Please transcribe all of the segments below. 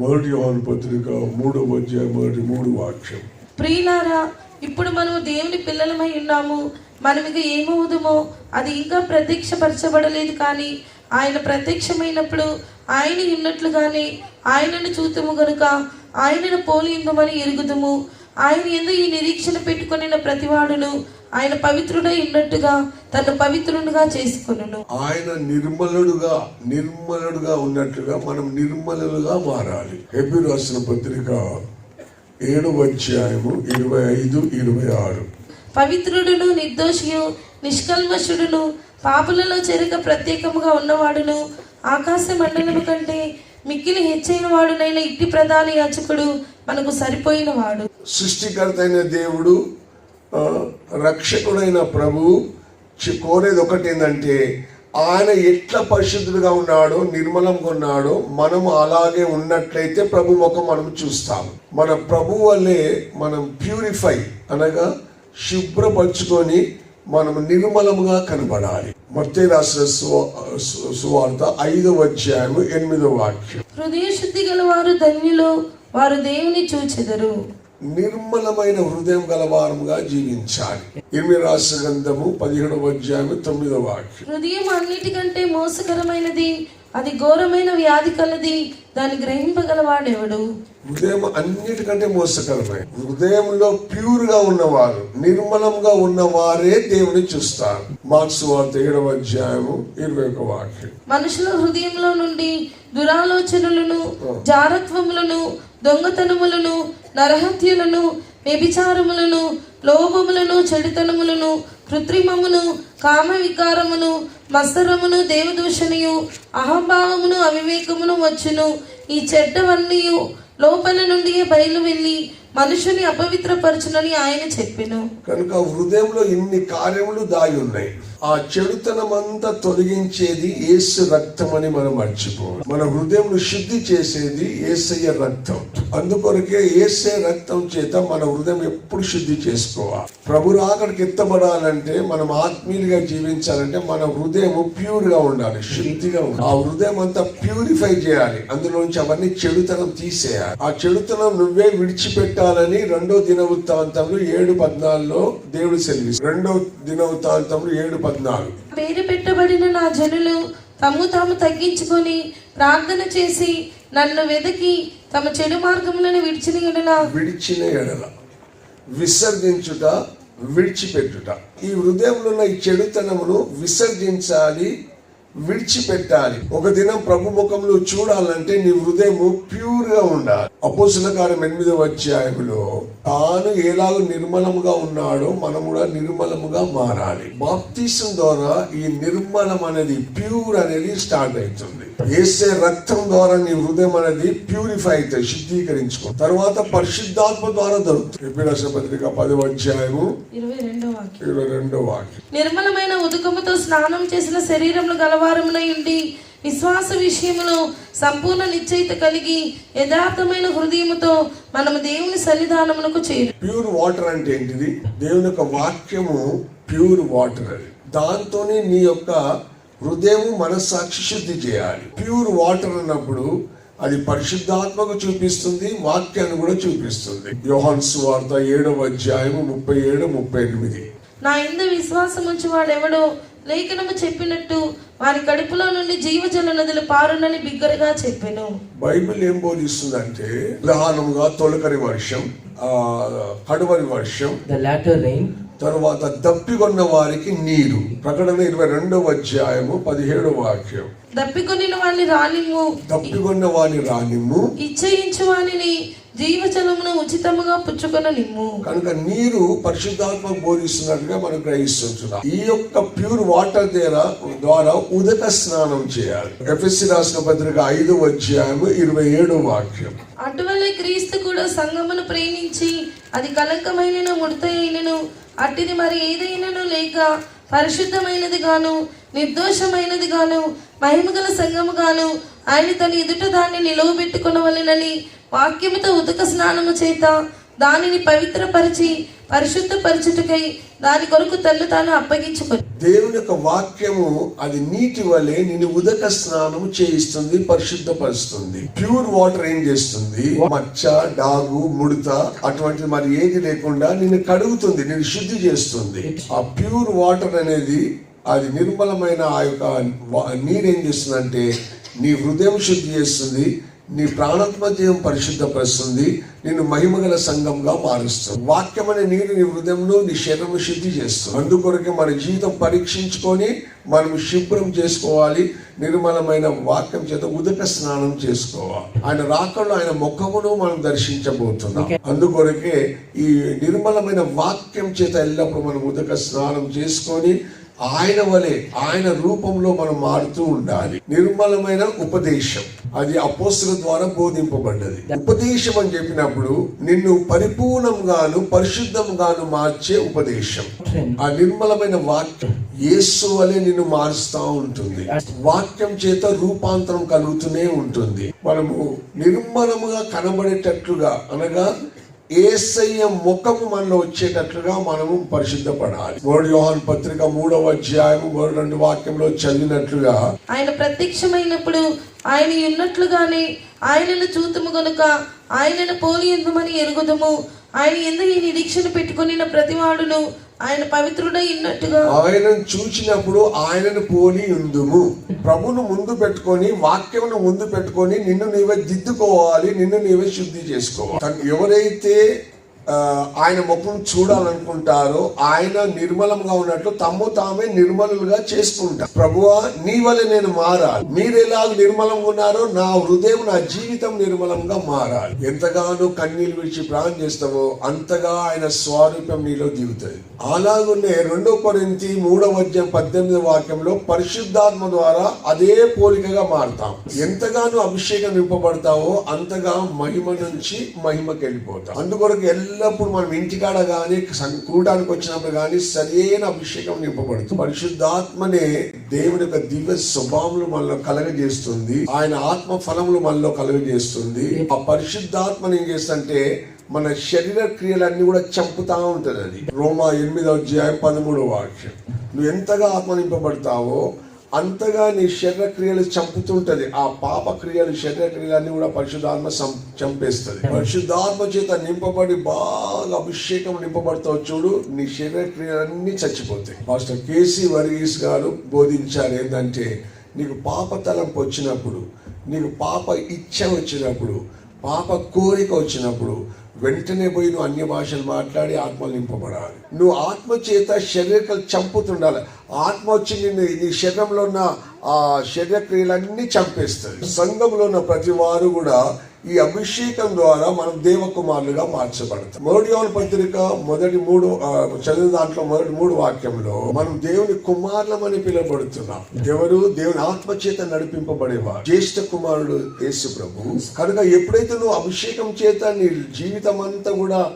మొదటి యోహాను పత్రిక మూడవ అధ్యాయం మొదటి మూడు వాక్యం. ప్రియులారా ఇప్పుడు మనం దేవుని పిల్లలమై ఉన్నాము. మనం ఇక ఏమవుదుమో అది ఇంకా ప్రత్యక్షపరచబడలేదు కానీ ఆయన ప్రత్యక్షమైనప్పుడు ఆయన ఉన్నట్లుగానే ఆయనను చూతుము గనుక ఆయనను పోలి ఉందమని ఎరుగుదుము. ఆయన ఎందు ఈ నిరీక్షణ పెట్టుకొనిన ప్రతివాడును ఆయన పవిత్రుడై ఉన్నట్టుగా తను పవిత్రునిగా చేసుకొనును. ఆయన నిర్మలుడుగా నిర్మలుడుగా ఉన్నట్లుగా మనం నిర్మలుగా మారాలి. హెబ్రి రాసిన పత్రిక ఏడవ అధ్యాయము ఇరవై ఐదు ఇరవై ఆరు. పవిత్రుడును నిర్దోషియు నిష్కల్మషుడును పాపులలో చెరక ప్రత్యేకముగా ఉన్నవాడును ఆకాశ మండలము కంటే మిక్కిలి హెచ్చైన వాడునైన ఇట్టి ప్రధాన యాచకుడు మనకు సరిపోయిన వాడు సృష్టికర్త అయిన దేవుడు రక్షకుడైన ప్రభువు కోరేది ఒకటి ఏంటంటే ఆయన ఎట్లా పరిశుద్ధుడుగా ఉన్నాడో నిర్మలంగా ఉన్నాడో మనము అలాగే ఉన్నట్లయితే ప్రభు ముఖం మనం చూస్తాము మన ప్రభు వల్లే మనం ప్యూరిఫై అనగా శుభ్రపరచుకొని మనం నిర్మలముగా కనబడాలి. మత్తే రాసిన సు- సువార్త ఐదవ అధ్యాయము ఎనిమిదవ వాక్యం. హృదయ శుద్ధి గల వారు ధన్యులు వారు దేవుని చూచెదరు. నిర్మలమైన హృదయం గలవారముగా జీవించాలి. ఇరవై రాష్ట్ర గ్రంథము పదిహేడవ అధ్యాయం తొమ్మిదవ వాక్యం. హృదయం అన్నిటికంటే మోసకరమైనది అది ఘోరమైన వ్యాధి కలది దాన్ని గ్రహింపగలవాడెవడు? హృదయం అన్నిటికంటే మోసకరమైన హృదయంలో ప్యూర్గా ఉన్నవారు నిర్మలంగా ఉన్నవారే దేవుని చూస్తారు. మార్క్స్ వార్త ఏడవ అధ్యాయము ఇరవై ఒక వాక్యం. మనుషుల హృదయంలో నుండి దురాలోచనలను జారత్వములను దొంగతనములను నరహత్యలను వ్యభిచారములను లోభములను చెడుతనములను కృత్రిమమును కామ వికారమును మత్సరమును దేవదూషణయు అహంభావమును అవివేకమును వచ్చును. ఈ చెడ్డవన్నీ లోపల నుండి బయలు వెళ్ళి మనుషుని అపవిత్రపరచునని ఆయన చెప్పెను. కనుక హృదయంలో ఇన్ని కార్యములు దాగి ఉన్నాయి. ఆ చెడుతనం అంతా తొలగించేది ఏసు రక్తం అని మనం మర్చిపోవాలి మన హృదయం శుద్ధి చేసేది ఏసయ్య రక్తం. అందుకొరకే ఏసే రక్తం చేత మన హృదయం ఎప్పుడు శుద్ధి చేసుకోవాలి. ప్రభు అక్కడికి ఎత్తబడాలంటే మనం ఆత్మీయులుగా జీవించాలంటే మన హృదయం ప్యూర్గా ఉండాలి శుద్ధిగా ఉండాలి. ఆ హృదయం అంతా ప్యూరిఫై చేయాలి. అందులోంచి అవన్నీ చెడుతనం తీసేయాలి. ఆ చెడుతనం నువ్వే విడిచిపెట్టాలని రెండో దినవృత్తాంతంలో ఏడు పద్నాలుగులో దేవుడు సెలవిస్తాడు. రెండో దినవృత్తాంతంలో ఏడు పద్నాలుగు. పేరు పెట్టబడిన నా జనులు తమ్ము తాము తగ్గించుకొని ప్రార్థన చేసి నన్ను వెదకి తమ చెడు మార్గములను విడిచిన ఎడల. విడిచిన ఎడల. విసర్జించుట విడిచిపెట్టుట. ఈ హృదయంలో ఉన్న ఈ చెడుతనమును విసర్జించాలి విడిచిపెట్టాలి. ఒక దినం ప్రభు ముఖంలో చూడాలంటే నీ హృదయము ప్యూర్గా ఉండాలి. అపోసిన కార్యం ఎనిమిదవ అధ్యాయములో తాను ఎలాగో నిర్మలముగా ఉన్నాడో మనం కూడా నిర్మలముగా మారాలి. బాప్తీసం ద్వారా ఈ నిర్మలం అనేది ప్యూర్ అనేది స్టార్ట్ అవుతుంది. వేసే రక్తం ద్వారా నీ హృదయం అనేది ప్యూరిఫై అవుతుంది శుద్ధీకరించుకో. తర్వాత పరిశుద్ధాత్మ ద్వారా దొరుకుతుంది. ఎపిరాసిన పత్రిక పదవ అధ్యాయము ఇరవై రెండో వాక్యం. నిర్మలమైన ఉదుకముతో స్నానం చేసిన శరీరములు గలవారమునై ఉండి విశ్వాస విషయములో సంపూర్ణ నిశ్చయిత కలిగి యథార్థమైన హృదయముతో మనము దేవుని సన్నిధానమునకు చేరు. ప్యూర్ వాటర్ అంటే ఏంటిది? దేవుని యొక్క వాక్యము ప్యూర్ వాటర్ అది. దాంతోనే నీ యొక్క హృదయము మనస్సాక్షి శుద్ధి చేయాలి. ప్యూర్ వాటర్ అన్నప్పుడు అది పరిశుద్ధాత్మకు చూపిస్తుంది వాక్యాన్ని కూడా చూపిస్తుంది. యోహాన్ సువార్త ఏడవ అధ్యాయము ముప్పై ఏడు ముప్పై ఎనిమిది. నా ఎందు విశ్వాసం ఉంచి వాడెవడో లేఖనము చెప్పినట్టు వారి కడుపులో నుండి జీవజల నదులు పారునని బిగ్గరగా చెప్పెను. బైబిల్ ఏం బోధిస్తుందంటే ప్రధానంగా తొలకరి వర్షం కడువరి వర్షం The latter rain, తరువాత దప్పికొన్న వారికి నీరు. ప్రకటన ఇరవై రెండవ అధ్యాయము పదిహేడవ వాక్యం. దప్పికొనిన వాణ్ణి రానిమ్ము దప్పికొన్న వాని రానిమ్ము ఇచ్చయించు వానిని జీవజలమును ఉచితముగా పుచ్చుకొన నిమ్ము కనుక నీరు పరిశుద్ధాత్మ బోధిస్తున్నట్టుగా మనం గ్రహిస్తుంటున్నాం. ఈ యొక్క ప్యూర్ వాటర్ ద్వారా ద్వారా ఉదక స్నానం చేయాలి. ఎఫ్ఎస్సి రాసిన పత్రిక ఐదవ అధ్యాయము ఇరవై ఏడవ వాక్యం. అటువలే క్రీస్తు కూడా సంగమును ప్రేమించి అది కలంకమైనను ముడత అయినను అట్టిది మరి ఏదైనాను లేక పరిశుద్ధమైనది గాను నిర్దోషమైనది గాను మహిమగల సంఘము గాను ఆయన తన ఎదుట దాన్ని నిలువబెట్టుకునవలెనని వాక్యముతో ఉదక స్నానము చేత దానిని పవిత్రపరిచి పరిశుద్ధపరచుటకై దాని కొరకు తల్లి తాను అప్పగించుకొని. దేవుని యొక్క వాక్యము అది నీటి వలె నిన్ను ఉదక స్నానం చేయిస్తుంది పరిశుద్ధపరుస్తుంది. ప్యూర్ వాటర్ ఏం చేస్తుంది? మచ్చ డాగు ముడత అటువంటి మరి ఏది లేకుండా నిన్ను కడుగుతుంది నిన్ను శుద్ధి చేస్తుంది. ఆ ప్యూర్ వాటర్ అనేది అది నిర్మలమైన ఆ యొక్క నీరు ఏం చేస్తుందంటే నీ హృదయం శుద్ధి చేస్తుంది నీ ప్రాణాత్మజయం పరిశుద్ధపరుస్తుంది నిన్ను మహిమగల సంఘంగా మారుస్తుంది. వాక్యం అనే నీరు నీ హృదయంలో నీ శరీరం శుద్ధి చేస్తుంది. అందుకొరకే మన జీవితం పరీక్షించుకొని మనం శుభ్రం చేసుకోవాలి నిర్మలమైన వాక్యం చేత ఉదక స్నానం చేసుకోవాలి. ఆయన రాకల్లో ఆయన ముఖమును మనం దర్శించబోతున్నాం. అందుకొరకే ఈ నిర్మలమైన వాక్యం చేత ఎల్లప్పుడూ మనం ఉదక స్నానం చేసుకొని ఆయన వలె ఆయన రూపంలో మనం మారుతూ ఉండాలి. నిర్మలమైన ఉపదేశం. అది అపోస్తుల ద్వారా బోధింపబడ్డది. ఉపదేశం అని చెప్పినప్పుడు నిన్ను పరిపూర్ణంగాను పరిశుద్ధంగాను మార్చే ఉపదేశం. ఆ నిర్మలమైన వాక్యం యేసు వలె నిన్ను మారుస్తూ ఉంటుంది. వాక్యం చేత రూపాంతరం కలుగుతూనే ఉంటుంది. మనము నిర్మలముగా కనబడేటట్లుగా అనగా ఏసయ్య ముఖము మనలో వచ్చేటట్లుగా మనము పరిశుద్ధపడాలి. మూడు యోహాన్ పత్రిక మూడవ అధ్యాయం మూడు రెండు వాక్యంలో చదివినట్లుగా ఆయన ప్రత్యక్షమైనప్పుడు ఆయన ఉన్నట్లుగానే ఆయనను చూతుము గనుక ఆయనను పోలి ఎందుమని ఎరుగుదము? ఆయన ఎందుకు ఈ నిరీక్షణ పెట్టుకుని ప్రతివాడును ఆయన పవిత్రుడై ఉన్నట్టుగా. ఆయనను చూచినప్పుడు ఆయనను పోలి ఉందుము. ప్రభును ముందు పెట్టుకొని వాక్యమును ముందు పెట్టుకొని నిన్ను నీవే దిద్దుకోవాలి నిన్ను నీవే శుద్ధి చేసుకోవాలి. ఎవరైతే ఆయన ముఖం చూడాలనుకుంటారో ఆయన నిర్మలంగా ఉన్నట్లు తమ్ము తామే నిర్మలుగా చేసుకుంటారు ప్రభువా నీ వల్ల నేను మారాలి. మీరు ఎలా నిర్మలంగా ఉన్నారో నా హృదయం నా జీవితం నిర్మలంగా మారాలి. ఎంతగానో కన్నీళ్ళు విడిచి ప్రాణం చేస్తావో అంతగా ఆయన స్వారూప్యం నీలో దిగుతుంది. అలాగునే రెండో కొరింతి మూడవ అధ్యాయం పద్దెనిమిది వాక్యంలో పరిశుద్ధాత్మ ద్వారా అదే పోలికగా మారుతాం. ఎంతగానో అభిషేకం నింపబడతావో అంతగా మహిమ నుంచి మహిమకి వెళ్ళిపోతాం అందుకొరకు ఎల్లప్పుడు మనం ఇంటికాడ కానీ కూడానికి వచ్చినప్పుడు కానీ సరైన అభిషేకం నింపబడుతుంది. పరిశుద్ధాత్మనే దేవుని యొక్క దివ్య స్వభావంలో మనలో కలగజేస్తుంది. ఆయన ఆత్మ ఫలములు మనలో కలగజేస్తుంది. ఆ పరిశుద్ధాత్మని ఏం చేస్తుంటే మన శరీర క్రియలన్నీ కూడా చంపుతా ఉంటుంది అది రోమా ఎనిమిదవ అధ్యాయం పదమూడవ వాక్యం. నువ్వు ఎంతగా ఆత్మ నింపబడతావో అంతగా నీ శరీర క్రియలు చంపుతుంటది. ఆ పాప క్రియలు శరీర క్రియలన్నీ కూడా పరిశుద్ధాత్మ చంపేస్తుంది. పరిశుద్ధాత్మ చేత నింపబడి బాగా అభిషేకం నింపబడతావు చూడు నీ శరీర క్రియలన్నీ చచ్చిపోతాయి. మాస్టర్ కేసీ వర్గీస్ గారు బోధించారు ఏంటంటే నీకు పాప తలంపు వచ్చినప్పుడు నీకు పాప ఇచ్చ వచ్చినప్పుడు పాప కోరిక వచ్చినప్పుడు వెంటనే పోయి నువ్వు అన్య భాషలు మాట్లాడి ఆత్మ నింపబడాలి. నువ్వు ఆత్మ చేత శరీరకలు చంపుతుండాలి. ఆత్మ వచ్చి నిన్ను నీ శరీరంలో ఉన్న ఆ శరీరక్రియలన్నీ చంపేస్తుంది. సంఘంలో ఉన్న ప్రతి వారు కూడా ఈ అభిషేకం ద్వారా మనం దేవకుమారులుగా మార్చబడతాం. మొదటి యోన పత్రిక మొదటి మూడు చదివిన దాంట్లో మొదటి మూడు వాక్యంలో మనం దేవుని కుమారులమని పిలువబడుతున్నాం. ఎవరు? దేవుని ఆత్మ చేత నడిపింపబడేవారు. జ్యేష్ఠ కుమారుడు యేసు ప్రభు. కనుక ఎప్పుడైతే నువ్వు అభిషేకం చేత నీ జీవితం అంతా కూడా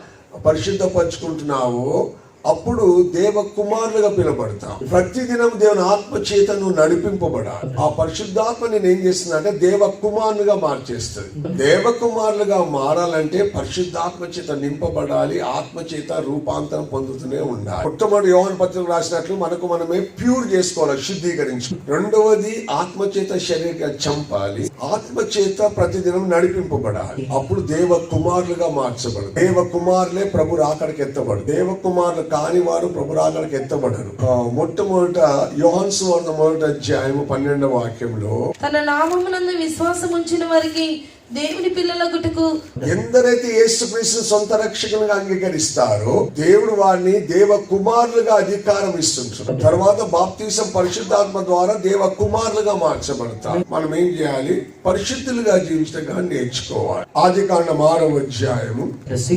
పరిశుద్ధపరచుకుంటున్నావో అప్పుడు దేవ కుమారులుగా పిలబడతాం ప్రతిదినం దేవుని ఆత్మ చేత నువ్వు నడిపింపబడాలి. ఆ పరిశుద్ధాత్మ నేను ఏం చేస్తున్నా అంటే దేవ కుమారులుగా మార్చేస్తుంది. దేవ కుమారులుగా మారాలంటే పరిశుద్ధాత్మ చేత నింపబడాలి ఆత్మ చేత రూపాంతరం పొందుతూనే ఉండాలి. మొట్టమొదటి యోహన్ పత్రిక రాసినట్లు మనకు మనమే ప్యూర్ చేసుకోవాలి శుద్ధీకరించు రెండవది ఆత్మ చేత శరీర చంపాలి ఆత్మ చేత ప్రతిదినం నడిపింపబడాలి. అప్పుడు దేవ కుమారులుగా మార్చబడదు దేవ కుమారులే ప్రభు రాకడికి ఎత్తబడు దేవ కుమారులు కాని వారు ప్రభు రాకడికి ఎత్తబడరు మొట్టమొదట యోహాన్ సువార్త మొదటి అధ్యాయము పన్నెండవ వాక్యంలో తన నామమునందు విశ్వాసం ఉంచిన వారికి దేవుని పిల్లల గుటకు ఎందరైతే యేసుక్రీస్తు సొంత రక్షకులుగా అంగీకరిస్తారో దేవుడు వారిని దేవ కుమారులుగా అధికారం ఇస్తుంటారు తర్వాత బాప్తీసం పరిశుద్ధాత్మ ద్వారా దేవ కుమారులుగా మార్చబడతారు. మనం ఏం చేయాలి? పరిశుద్ధులుగా జీవించగా నేర్చుకోవాలి. ఆది కాండం ఆరవ అధ్యాయము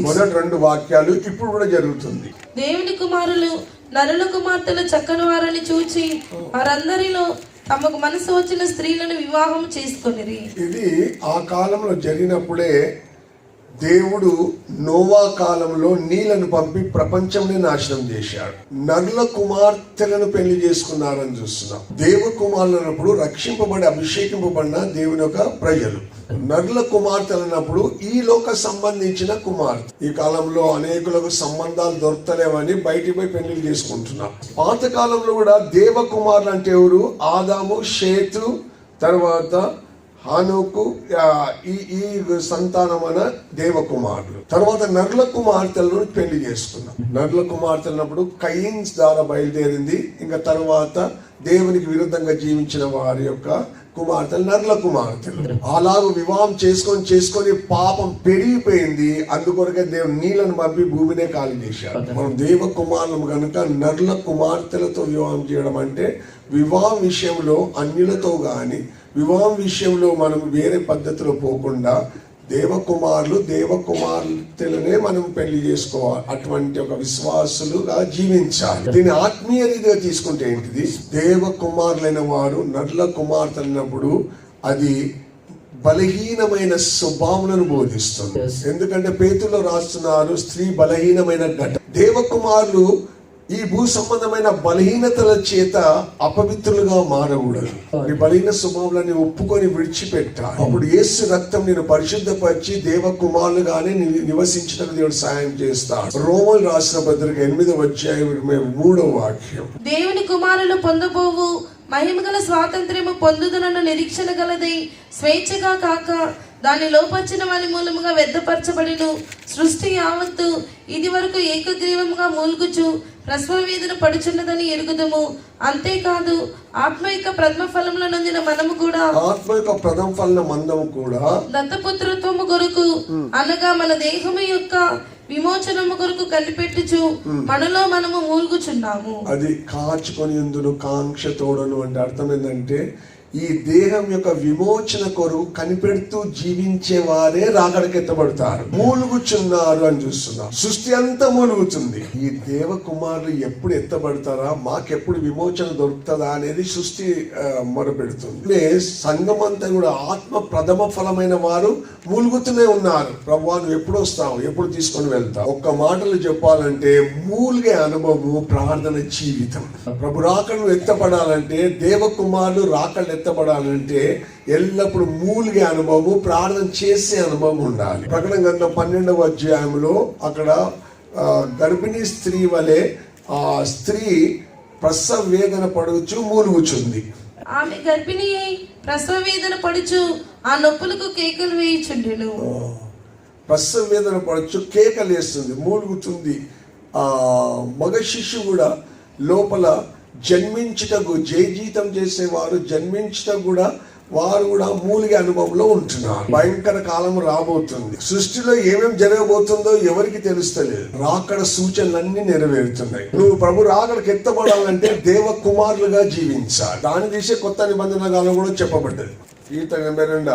మొదటి రెండు వాక్యాలు ఇప్పుడు కూడా జరుగుతుంది. దేవుని కుమారులు నరుల కుమార్తెలు చక్కని వారని చూచి వారందరిలో తమకు మనసు వచ్చిన స్త్రీలను వివాహం చేసుకుని ఇది ఆ కాలంలో జరిగినప్పుడే దేవుడు నోవా కాలంలో నీళ్ళను పంపి ప్రపంచంని నాశనం చేశాడు. నరుల కుమార్తెలను పెళ్ళి చేసుకున్నారని చూస్తున్నాం. దేవ కుమారులు అన్నప్పుడు రక్షింపబడి అభిషేకింపబడిన దేవుని యొక్క ప్రజలు. నరుల కుమార్తెలు అన్నప్పుడు ఈ లోక సంబంధించిన కుమార్తె. ఈ కాలంలో అనేకులకు సంబంధాలు దొరకలేవని బయటికి పోయి పెళ్ళి చేసుకుంటున్నాం. పాత కాలంలో కూడా దేవ కుమారులు అంటే ఎవరు? ఆదాము షేతు తర్వాత హానుకు ఈ ఈ సంతానమైన దేవకుమారులు తర్వాత నర్ల కుమార్తెలను పెళ్ళి చేసుకున్నాం. నర్ల కుమార్తెలన్నప్పుడు కయిన్స్ ద్వారా బయలుదేరింది. ఇంకా తర్వాత దేవునికి విరుద్ధంగా జీవించిన వారి యొక్క కుమార్తెలు నర్ల కుమార్తెలు. అలాగ వివాహం చేసుకొని చేసుకొని పాపం పెరిగిపోయింది. అందుకొరకే దేవుడు నీళ్ళను పంపి భూమినే ఖాళీ చేశాడు. మనం దేవ కుమారులు కనుక నర్ల కుమార్తెలతో వివాహం చేయడం అంటే వివాహం విషయంలో అన్యులతో గాని వివాహం విషయంలో మనం వేరే పద్ధతిలో పోకుండా దేవకుమారులు దేవకుమార్తెలనే మనం పెళ్ళి చేసుకోవాలి. అటువంటి ఒక విశ్వాసులుగా జీవించాలి. దీన్ని ఆత్మీయ రీతిగా తీసుకుంటే ఏంటిది? దేవకుమారులైన వారు నర్ల కుమార్తెలైనప్పుడు అది బలహీనమైన స్వభావములను బోధిస్తుంది. ఎందుకంటే పేతుల్లో రాస్తున్నారు స్త్రీ బలహీనమైన ఘట దేవకుమారులు ఈ భూ సంబంధమైన బలహీనతల చేత అపవిత్రులుగా మారకూడదు. ఈ బలహీన స్వభావాలని ఒప్పుకొని విడిచిపెట్టాలి. అప్పుడు యేసు రక్తం నేను పరిశుద్ధపరిచి దేవ కుమారులుగానే ని- నివసించడానికి దేవుడు సాయం చేస్తాడు. రోమలు రాసిన పత్రిక ఎనిమిదవ అధ్యాయం మూడవ వాక్యం. దేవుని కుమారులు పొందబోవు మహిమగల స్వాతంత్ర్యము పొందుదనన్న నిరీక్షణ గలదై స్వేచ్ఛగా కాక దాని లోపచ్చిన వారి మూలముగా వ్యర్థపరచబడిను. సృష్టి యావత్తు ఇది వరకు ఏకగ్రీవముగా మూల్గుచు ప్రసవ వేదన పడుచున్నదని ఎరుగుదము. అంతేకాదు ఆత్మ యొక్క ప్రథమ ఫలముల నొందిన మనము కూడా ఆత్మ యొక్క ప్రథమ ఫలన మందం కూడా దత్తపుత్రత్వము కొరకు అనగా మన దేహము యొక్క విమోచనము కొరకు కనిపెట్టుచు మనలో మనము మూల్గుచున్నాము. అది కాచుకొని ఎందును కాంక్ష తోడను అంటే అర్థం ఏంటంటే ఈ దేహం యొక్క విమోచన కొరకు కనిపెడుతూ జీవించే వారే రాకడికి ఎత్తబడతారు మూలుగుచున్నారు అని చూస్తున్నారు సృష్టి అంతా మూలుగుతుంది. ఈ దేవ కుమారులు ఎప్పుడు ఎత్తబడతారా? మాకెప్పుడు విమోచన దొరుకుతుందా అనేది సృష్టి మొరపెడుతుంది. సంఘం అంతా కూడా ఆత్మ ప్రథమ ఫలమైన వారు మూలుగుతూనే ఉన్నారు. ప్రభు నువ్వు ఎప్పుడు వస్తావు? ఎప్పుడు తీసుకొని వెళ్తావు? ఒక్క మాటలు చెప్పాలంటే మూలిగే అనుభవము ప్రార్థన జీవితం. ప్రభు రాకడు ఎత్తపడాలంటే దేవకుమారులు రాకళ్ళు ఎత్తపడాలంటే ఎల్లప్పుడు మూలిగే అనుభవము ప్రార్థన చేసే అనుభవం ఉండాలి. ప్రకటన గ్రంథం పన్నెండవ అధ్యాయంలో అక్కడ గర్భిణీ స్త్రీ వలె ఆ స్త్రీ ప్రసవ వేదన పడుచు మూలుగుచుంది. ఆమె గర్భిణి ప్రసవ వేదన పడుచు ఆ నొప్పులకు కేకలు వేయుచుండెను. ప్రసవ వేదన పడచ్చు కేకలేస్తుంది మూలుగుతుంది. ఆ మగ శిశు కూడా లోపల జన్మించుటకు జయజీతం చేసేవారు జన్మించుటకు కూడా వారు కూడా మూలిగే అనుభవంలో ఉంటున్నారు. భయంకర కాలం రాబోతుంది. సృష్టిలో ఏమేమి జరగబోతుందో ఎవరికి తెలుస్తలేదు. రాకడ సూచనలన్నీ నెరవేరుతున్నాయి. నువ్వు ప్రభు రాకడకి ఎత్తబడాలంటే దేవ కుమారులుగా జీవించాలి. దాని తీసే కొత్త నిబంధన కాలం కూడా చెప్పబడ్డది. ఈత ఎనభై రెండు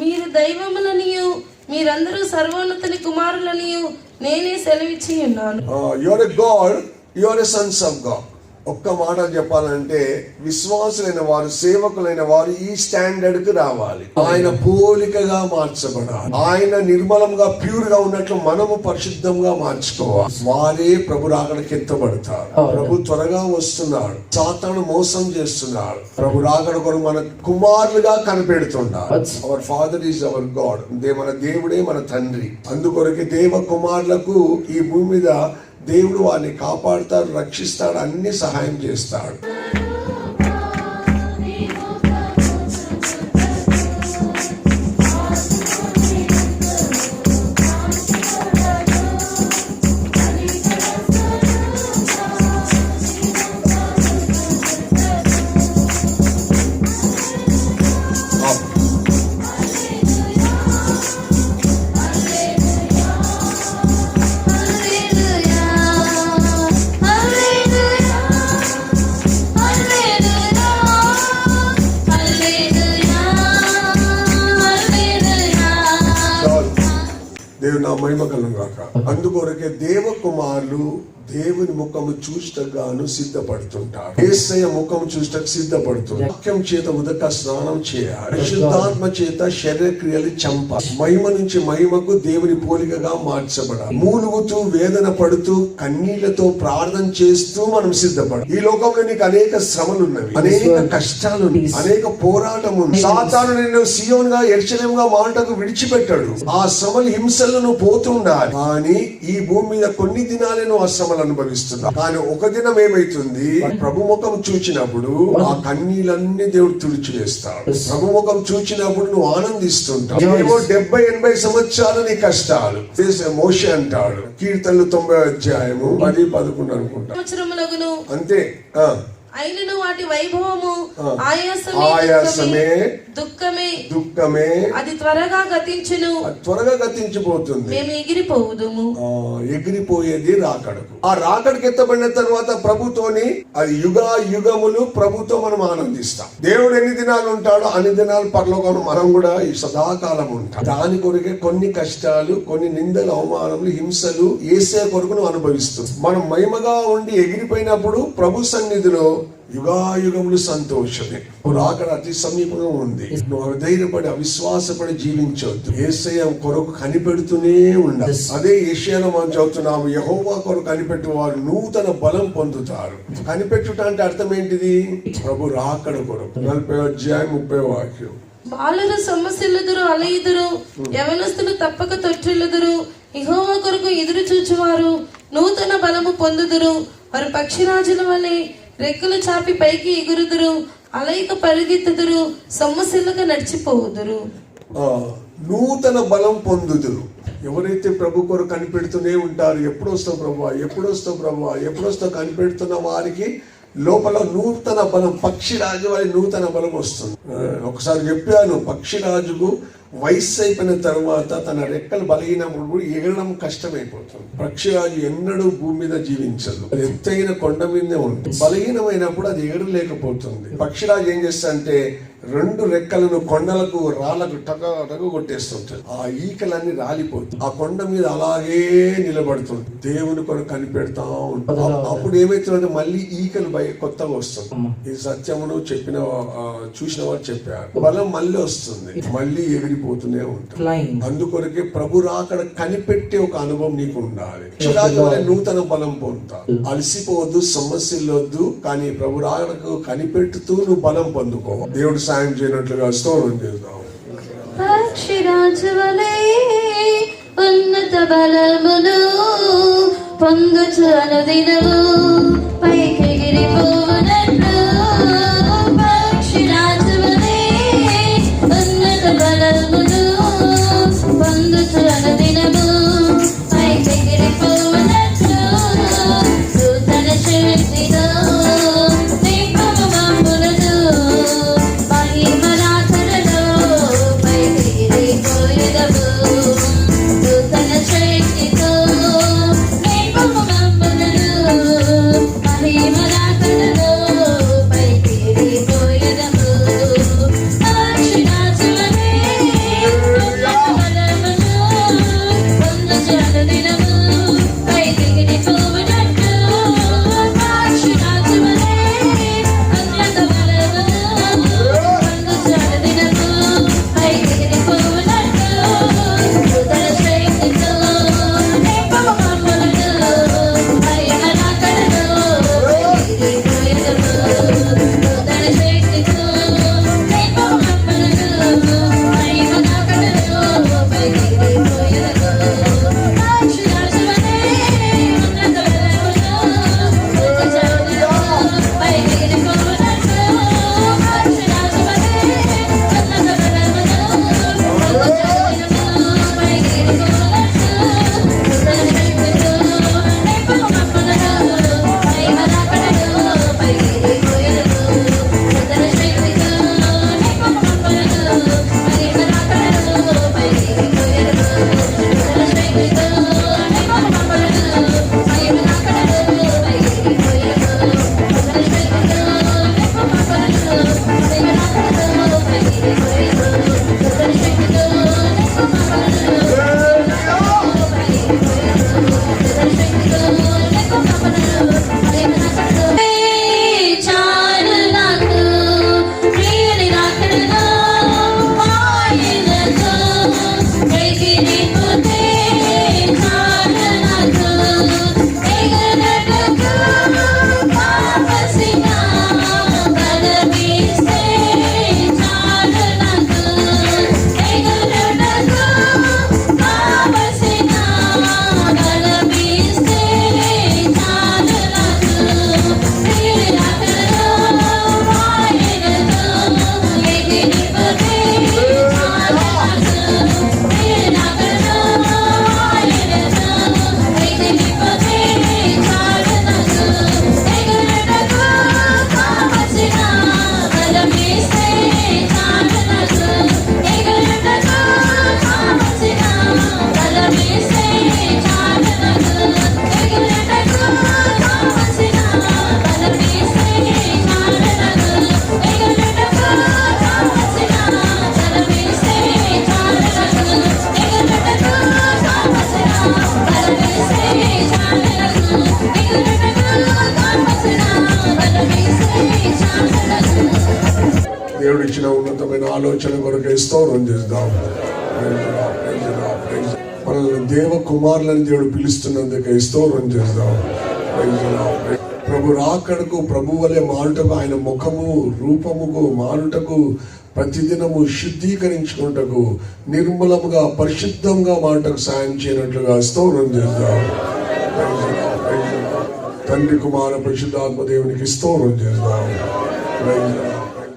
మీరు దైవములనియు మీరందరూ సర్వోన్నతుని కుమారులనియు నేనే సెలవిచ్చి ఉన్నాను. Your a god your a sons of god ఒక్క మాట చెప్పాలంటే విశ్వాసులైన వారు సేవకులైన వారు ఈ స్టాండర్డ్కు రావాలి. ఆయన పోలికగా మార్చబడాలి. ఆయన నిర్మలంగా ప్యూర్గా ఉన్నట్లు మనము పరిశుద్ధంగా మార్చుకోవాలి. వారే ప్రభు రాకడకి ఎత్తబడతారు. ప్రభు త్వరగా వస్తున్నాడు. సాతాను మోసం చేస్తున్నాడు. ప్రభు రాకడ కొరకు మన కుమారులుగా కనిపెడుతున్నాడు. Our father is our god మన దేవుడే మన తండ్రి. అందుకొరకే దేవ కుమారులకు ఈ భూమి మీద దేవుడు వారిని కాపాడుతాడు రక్షిస్తాడు అన్ని సహాయం చేస్తాడు. మహిమ కలుగు గాక అందుకొరకే దేవ కుమారులు దేవుని ముఖము చూస్తగాను సిద్ధపడుతుంటారు ఏసయ్య ముఖం చూస్తకు సిద్ధపడుతుంది వాక్యం చేత ఉదక స్నానం చేయాలి. పరిశుద్ధాత్మ చేత శరీర క్రియలు చంప మహిమ నుంచి మహిమకు దేవుని పోలికగా మార్చబడాలి. మూలుగుతూ వేదన పడుతూ కన్నీళ్ళతో ప్రార్థన చేస్తూ మనం సిద్ధపడాలి. ఈ లోకంలో నీకు అనేక శ్రమలు ఉన్నవి అనేక కష్టాలు. అనేక పోరాటం ఉంది సాతాను నిన్ను సియోన్గా ఎర్చలేముగా మాటకు విడిచిపెట్టాడు. ఆ శ్రమలు హింసలను పోతుండాలి. కానీ ఈ భూమి మీద కొన్ని దినాలే నువ్వు ఆ శ్రమలు అనుభవిస్తున్నా. కానీ ఒక దినం ఏమైతుంది? ప్రభు ముఖం చూచినప్పుడు ఆ కన్నీలన్నీ దేవుడు తుడిచివేస్తాడు. ప్రభు ముఖం చూచినప్పుడు నువ్వు ఆనందిస్తుంటావు. ఏమో డెబ్బై ఎనభై సంవత్సరాలు నీ కష్టాలు. మోషే అంటాడు. కీర్తనలు తొంభై అధ్యాయము పది పదకొండు అనుకుంటా. అంతే. ఆ. అయినను వాటి వైభవము. ఆయాసమే దుఃఖమే దుఃఖమే. అది త్వరగా గతించును. త్వరగా గతించిపోతుంది. మేము ఎగిరిపోవుదుము. ఆ, ఎగిరిపోయేది రాకడకు. ఆ రాకడికి ఎత్తబడిన తర్వాత ప్రభుతోని అది యుగా యుగములు ప్రభుతో మనం ఆనందిస్తాం. దేవుడు ఎన్ని దినాలు ఉంటాడో అన్ని దినాలు పరలోకం మనం కూడా ఈ సదాకాలం ఉంటాం. దాని కొరకే కొన్ని కష్టాలు కొన్ని నిందలు అవమానములు హింసలు ఏసే కొరకు అనుభవిస్తుంది మనం మహిమగా ఉండి ఎగిరిపోయినప్పుడు ప్రభు సన్నిధిలో యుగాయుగములు సంతోషమే. రాకడ అతి సమీపంగా ఉంది. నువ్వు ధైర్యపడి అవిశ్వాసపడి జీవించవద్దు. ఏసయ్య కొరకు కనిపెడుతూనే ఉండాలి. అదే ఏషియాలో మనం చదువుతున్నాము యహోవా కొరకు కనిపెట్టు వారు నూతన బలం పొందుతారు. కనిపెట్టుట అంటే అర్థం ఏంటిది? ప్రభు రాకడ కొరకు. నలభై అధ్యాయం ముప్పై వాక్యం. బాలురు సొమ్మసిల్లుదురు అలయుదురు యవనస్తులు తప్పక తొట్టిల్లుదురు ఇహోవ కొరకు ఎదురు చూచువారు నూతన బలము పొందుదురు. వారు పక్షిరాజుల వలె రెక్కలు చాపి పైకి ఎగురుదురు అలయిక పరిగెత్తుదురు సమస్యలుగా నడిచిపోవుదురు. నూతన బలం పొందుదురు. ఎవరైతే ప్రభు కొరకు కనిపెడుతూనే ఉంటారు ఎప్పుడు వస్తావు ప్రభు ఎప్పుడు వస్తావు ప్రభు ఎప్పుడు వస్తావు కనిపెడుతున్న వారికి లోపల నూతన బలం పక్షిరాజు వారి నూతన బలం వస్తుంది. ఒకసారి చెప్పాను పక్షిరాజుకు వయస్సు అయిపోయిన తర్వాత తన రెక్కలు బలహీనప్పుడు ఎగరడం కష్టమైపోతుంది. పక్షిరాజు ఎన్నడూ భూమి మీద జీవించదు. అది ఎత్తైన కొండ మీదే ఉంటుంది. బలహీనమైనప్పుడు అది ఎగరలేకపోతుంది. పక్షిరాజు ఏం చేస్తా రెండు రెక్కలను కొండలకు రాళ్ళకు టక కొట్టేస్తుంటుంది ఆ ఈకలన్నీ రాలిపోతుంది ఆ కొండ మీద అలాగే నిలబడుతుంది. దేవుని కొరకు కనిపెడతా ఉంటుంది అప్- అప్పుడు ఏమైతుందంటే మళ్ళీ ఈకలు బయ కొత్తగా వస్తుంది ఈ సత్యమును చెప్పిన చూసిన వారు చెప్పారు. బలం మళ్ళీ వస్తుంది. మళ్ళీ ఎగిరిపోతూనే ఉంటుంది. అందుకొరకే ప్రభు రాకడ కనిపెట్టే ఒక అనుభవం నీకు ఉండాలి. నూతన బలం పొందుతావు అలసిపోవద్దు సమస్యలొద్దు కానీ ప్రభు రాకడకు కనిపెట్టుతూ నువ్వు బలం పొందుకో. దేవుడు సాయం చేయనట్లుగా స్తోత్రం చేద్దాం పక్షిరాజు వలె ఉన్నత బలమును పొందుచు అనుదినము పైకి గిరిపో in know. ఆలోచన కొరకే స్తోత్రం చేద్దాం. మనల్ని దేవ కుమారులని దేవుడు పిలుస్తున్నందుకే స్తోత్రం చేద్దాం. ప్రభు రాకడకు ప్రభు వలె మారుటకు ఆయన ముఖము రూపముకు మారుటకు ప్రతిదినము శుద్ధీకరించుకుంటకు నిర్మలముగా పరిశుద్ధంగా మాటకు సాయం చేయనట్లుగా స్తోత్రం చేద్దాం. తండ్రి కుమార పరిశుద్ధాత్మ దేవునికి స్తోత్రం చేద్దాం.